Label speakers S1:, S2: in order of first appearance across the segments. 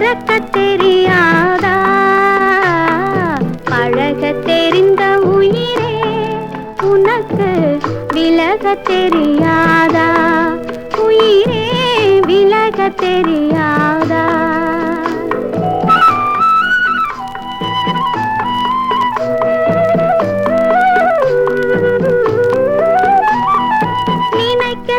S1: பறக்க தெரியாதா பழக தெரிந்த உயிரே உனக்கு விலக தெரியாதா உயிரே விலக தெரியாதா நினைக்க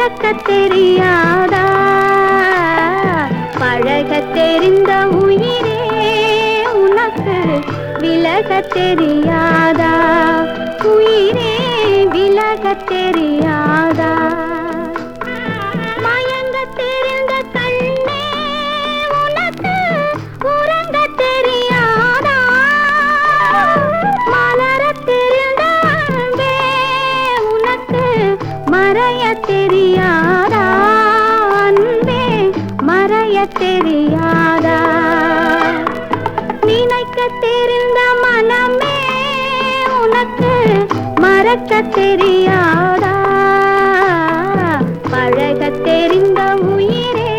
S1: பழக்க தெரியாதா? பழக தெரிந்த உயிரே உனக்கு விலக தெரியாதா? உயிரே விலக தெரியாதா? தெரியாதா? நினைக்க தெரிந்த மனமே உனக்கு மறக்க தெரியாதா? பழக தெரிந்த உயிரே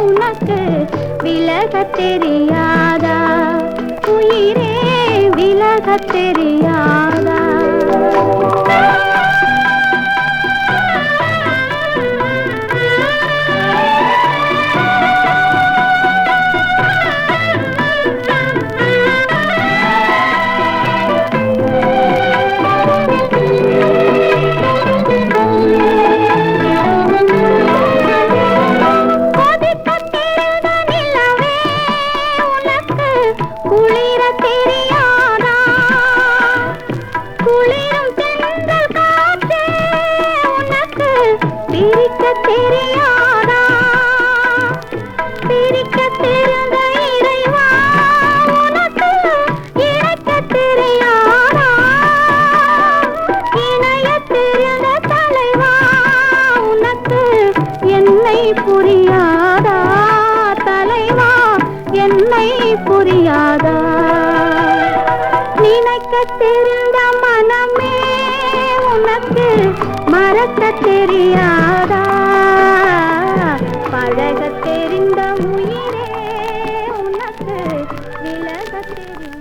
S1: உனக்கு விலக தெரியாதா? உயிரே விலக தெரியாதா? பிரிக்க தெரியாதா? பிரிக்க தெரிந்த இறைவா தெரிந்த உனக்கு பழக தெரியாதா? பழக தெரிந்த உயிரே உனக்கு விலக தெரியும்